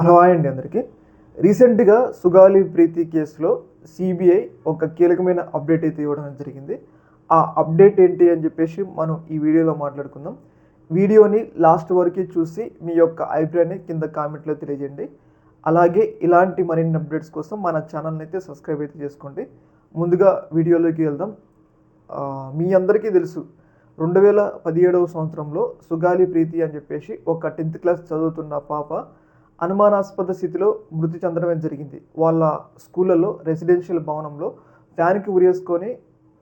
Hello అండి అందరికీ. రీసెంట్గా సుగాలి ప్రీతి కేసులో సిబిఐ ఒక కీలకమైన అప్డేట్ అయితే ఇవ్వడం జరిగింది. ఆ అప్డేట్ ఏంటి అని చెప్పేసి మనం ఈ వీడియోలో మాట్లాడుకుందాం. వీడియోని లాస్ట్ వరకు చూసి మీ యొక్క అభిప్రాయాన్ని కింద కామెంట్లో తెలియజేయండి. అలాగే ఇలాంటి మరిన్ని అప్డేట్స్ కోసం మన ఛానల్ని అయితే సబ్స్క్రైబ్ అయితే చేసుకోండి. ముందుగా వీడియోలోకి వెళ్దాం. మీ అందరికీ తెలుసు రెండు వేల పదిహేడవ సంవత్సరంలో సుగాలి ప్రీతి అని చెప్పేసి ఒక టెన్త్ క్లాస్ చదువుతున్న పాప అనుమానాస్పద స్థితిలో మృతి చెందడమే జరిగింది. వాళ్ళ స్కూళ్ళలో రెసిడెన్షియల్ భవనంలో ఫ్యాన్కి ఉరేసుకొని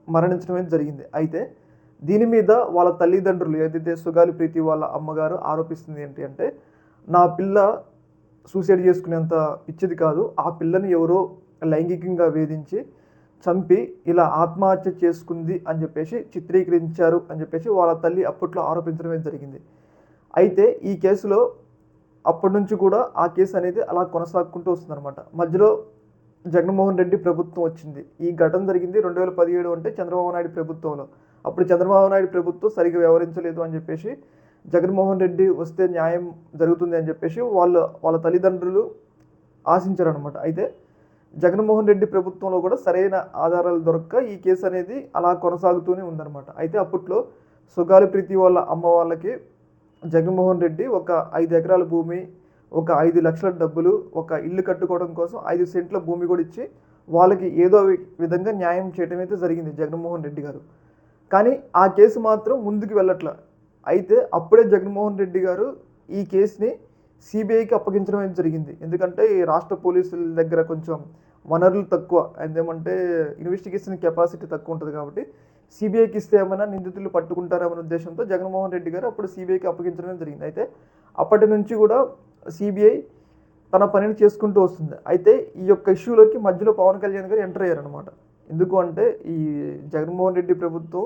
మరణించడమే జరిగింది. అయితే దీని మీద వాళ్ళ తల్లిదండ్రులు ఏదైతే సుగాలి ప్రీతి వాళ్ళ అమ్మగారు ఆరోపిస్తుంది ఏంటి అంటే నా పిల్ల సూసైడ్ చేసుకునేంత పిచ్చిది కాదు. ఆ పిల్లని ఎవరో లైంగికంగా వేధించి చంపి ఇలా ఆత్మహత్య చేసుకుంది అని చెప్పేసి చిత్రీకరించారు అని చెప్పేసి వాళ్ళ తల్లి అప్పట్లో ఆరోపించడమే జరిగింది. అయితే ఈ కేసులో అప్పటి నుంచి కూడా ఆ కేసు అనేది అలా కొనసాగుకుంటూ వస్తుందన్నమాట. మధ్యలో జగన్మోహన్ రెడ్డి ప్రభుత్వం వచ్చింది. ఈ ఘటన జరిగింది రెండు వేల పదిహేడు అంటే చంద్రబాబు నాయుడు ప్రభుత్వంలో. అప్పుడు చంద్రబాబు నాయుడు ప్రభుత్వం సరిగ్గా వ్యవహరించలేదు అని చెప్పేసి జగన్మోహన్ రెడ్డి వస్తే న్యాయం జరుగుతుంది అని చెప్పేసి వాళ్ళు వాళ్ళ తల్లిదండ్రులు ఆశించారు అనమాట అయితే జగన్మోహన్ రెడ్డి ప్రభుత్వంలో కూడా సరైన ఆధారాలు దొరక్క ఈ కేసు అనేది అలా కొనసాగుతూనే ఉందన్నమాట. అయితే అప్పట్లో సుగాలి ప్రీతి వాళ్ళ అమ్మ వాళ్ళకి జగన్మోహన్ రెడ్డి ఒక ఐదు ఎకరాల భూమి ఒక ఐదు లక్షల డబ్బులు ఒక ఇల్లు కట్టుకోవడం కోసం ఐదు సెంట్ల భూమి కూడా ఇచ్చి వాళ్ళకి ఏదో విధంగా న్యాయం చేయడం అయితే జరిగింది జగన్మోహన్ రెడ్డి గారు. కానీ ఆ కేసు మాత్రం ముందుకు వెళ్ళట్ల. అయితే అప్పుడే జగన్మోహన్ రెడ్డి గారు ఈ కేసుని సిబిఐకి అప్పగించడం అయితే జరిగింది. ఎందుకంటే ఈ రాష్ట్ర పోలీసుల దగ్గర కొంచెం వనరులు తక్కువ. అండ్ ఏమంటే ఇన్వెస్టిగేషన్ కెపాసిటీ తక్కువ ఉంటుంది కాబట్టి సిబిఐకి ఇస్తే ఏమైనా నిందితులు పట్టుకుంటారనే ఉద్దేశంతో జగన్మోహన్ రెడ్డి గారు అప్పుడు సిబిఐకి అప్పగించడం జరిగింది. అయితే అప్పటి నుంచి కూడా సిబిఐ తన పనిని చేసుకుంటూ వస్తుంది. అయితే ఈ యొక్క ఇష్యూలోకి మధ్యలో పవన్ కళ్యాణ్ గారు ఎంటర్ అయ్యారనమాట ఎందుకు అంటే ఈ జగన్మోహన్ రెడ్డి ప్రభుత్వం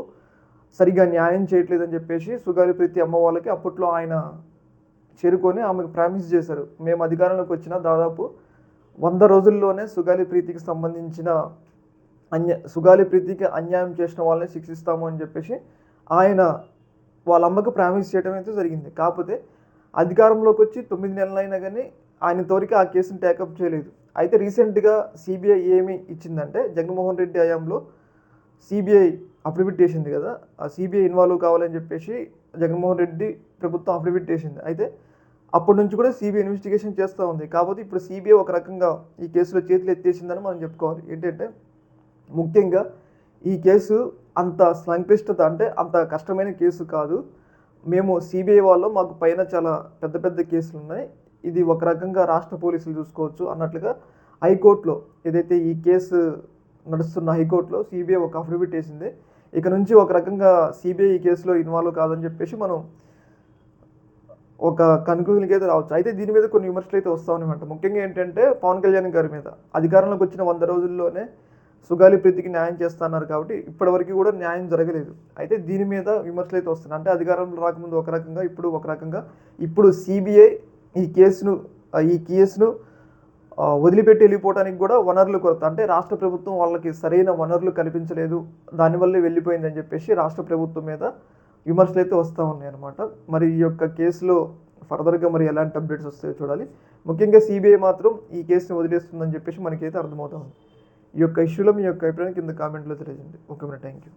సరిగా న్యాయం చేయట్లేదని చెప్పేసి సుగాలి ప్రీతి అమ్మ వాళ్ళకి అప్పట్లో ఆయన చేరుకొని ఆమెకు ప్రామిస్ చేశారు. మేము అధికారంలోకి వచ్చిన దాదాపు వంద రోజుల్లోనే సుగాలి ప్రీతికి సంబంధించిన అన్య సుగాలి ప్రీతికి అన్యాయం చేసిన వాళ్ళని శిక్షిస్తాము అని చెప్పేసి ఆయన వాళ్ళ అమ్మకు ప్రామిస్ చేయడం అయితే జరిగింది. కాకపోతే అధికారంలోకి వచ్చి తొమ్మిది నెలలైనా కానీ ఆయన తోరికి ఆ కేసును టేకప్ చేయలేదు. అయితే రీసెంట్గా సిబిఐ ఏమి ఇచ్చిందంటే జగన్మోహన్ రెడ్డి హయాంలో సిబిఐ అఫిడవిట్ చేసింది కదా ఆ సిబిఐ ఇన్వాల్వ్ కావాలని చెప్పేసి జగన్మోహన్ రెడ్డి ప్రభుత్వం అఫిడవిట్ చేసింది. అయితే అప్పటి నుంచి కూడా సిబిఐ ఇన్వెస్టిగేషన్ చేస్తూ ఉంది. కాకపోతే ఇప్పుడు సిబిఐ ఒక రకంగా ఈ కేసులో చేతులు ఎత్తేసిందని మనం చెప్పుకోవాలి. ఏంటంటే ముఖ్యంగా ఈ కేసు అంత సంక్లిష్టత అంటే అంత కష్టమైన కేసు కాదు. మేము సిబిఐ వాళ్ళు మాకు పైన చాలా పెద్ద పెద్ద కేసులు ఉన్నాయి ఇది ఒక రకంగా రాష్ట్ర పోలీసులు చూసుకోవచ్చు అన్నట్లుగా హైకోర్టులో ఏదైతే ఈ కేసు నడుస్తున్న హైకోర్టులో సిబిఐ ఒక అఫిడవిట్ వేసింది. ఇక నుంచి ఒక రకంగా సిబిఐ ఈ కేసులో ఇన్వాల్వ్ కాదని చెప్పేసి మనం ఒక కన్క్లూజన్కి అయితే రావచ్చు. అయితే దీని మీద కొన్ని విమర్శలు అయితే వస్తా ముఖ్యంగా ఏంటంటే పవన్ కళ్యాణ్ గారి మీద. అధికారంలోకి వచ్చిన వంద రోజుల్లోనే సుగాలి ప్రీతికి న్యాయం చేస్తున్నారు కాబట్టి ఇప్పటివరకు కూడా న్యాయం జరగలేదు. అయితే దీని మీద విమర్శలు అయితే వస్తున్నాయి. అంటే అధికారంలో రాకముందు ఒక రకంగా ఇప్పుడు ఒక రకంగా ఇప్పుడు సిబిఐ ఈ కేసును ఈ కేసును వదిలిపెట్టి వెళ్ళిపోవడానికి కూడా వనరులు కొరత. అంటే రాష్ట్ర ప్రభుత్వం వాళ్ళకి సరైన వనరులు కల్పించలేదు. దానివల్లే వెళ్ళిపోయిందని చెప్పేసి రాష్ట్ర ప్రభుత్వం మీద విమర్శలు అయితే వస్తూ ఉన్నాయి అనమాట మరి ఈ యొక్క కేసులో ఫర్దర్గా మరి ఎలాంటి అప్డేట్స్ వస్తాయో చూడాలి. ముఖ్యంగా సిబిఐ మాత్రం ఈ కేసుని వదిలేస్తుందని చెప్పేసి మనకైతే అర్థమవుతా ఉంది. ఈ యొక్క ఇష్యూలో మీ యొక్క అభిప్రాయం కింద కామెంట్లో తెలియజేయండి. ఓకే మరి థ్యాంక్ యూ.